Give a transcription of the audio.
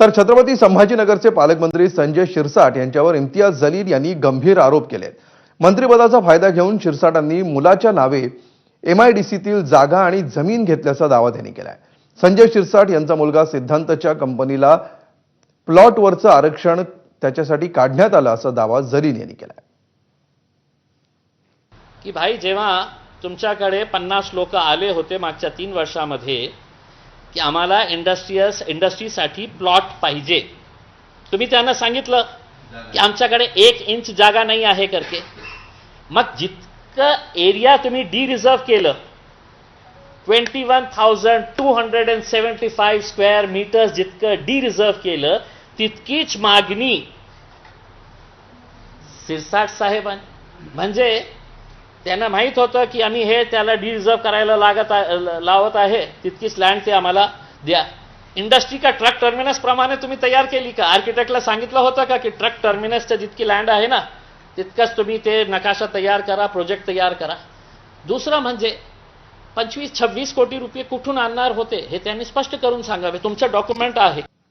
तर छत्रपती संभाजीनगरचे पालकमंत्री संजय शिरसाट यांच्यावर इम्तियाज जलील यांनी गंभीर आरोप केले मंत्रिपदाचा फायदा घेऊन शिरसाटांनी मुलाच्या नावे एमआयडीसीतील जागा आणि जमीन घेतल्याचा दावा त्यांनी केलाय. संजय शिरसाट यांचा मुलगा सिद्धांतच्या कंपनीला प्लॉटवरचं आरक्षण त्याच्यासाठी काढण्यात आलं असा दावा जलील यांनी केलाय. की भाई जेव्हा तुमच्याकडे पन्नास लोक आले होते मागच्या तीन वर्षामध्ये की आम्हाला इंडस्ट्रीयस इंडस्ट्रीसाठी प्लॉट पाहिजे. तुम्ही त्यांना सांगितलं की आमच्याकडे एक इंच जागा नाही आहे करके. मग जितकं एरिया तुम्ही डी रिझर्व केलं twenty one thousand two hundred and seventy five square metres जितकं डी रिझर्व केलं तितकीच मागणी सिरसाट साहेबांनी. म्हणजे त्यांना माहीत होतं की आम्ही हे त्याला डिरिझर्व करायला लागत लावत आहे. तितकीच लँड ते आम्हाला द्या. इंडस्ट्री का ट्रक टर्मिनस प्रमाणे तुम्ही तयार केली का? आर्किटेक्टला सांगितलं होतं का की ट्रक टर्मिनसचं जितकी लँड आहे ना तितकंच तुम्ही ते नकाशा तयार करा प्रोजेक्ट तयार करा. दुसरं म्हणजे पंचवीस छव्वीस कोटी रुपये कुठून आणणार होते हे त्यांनी स्पष्ट करून सांगावे. तुमचं डॉक्युमेंट आहे.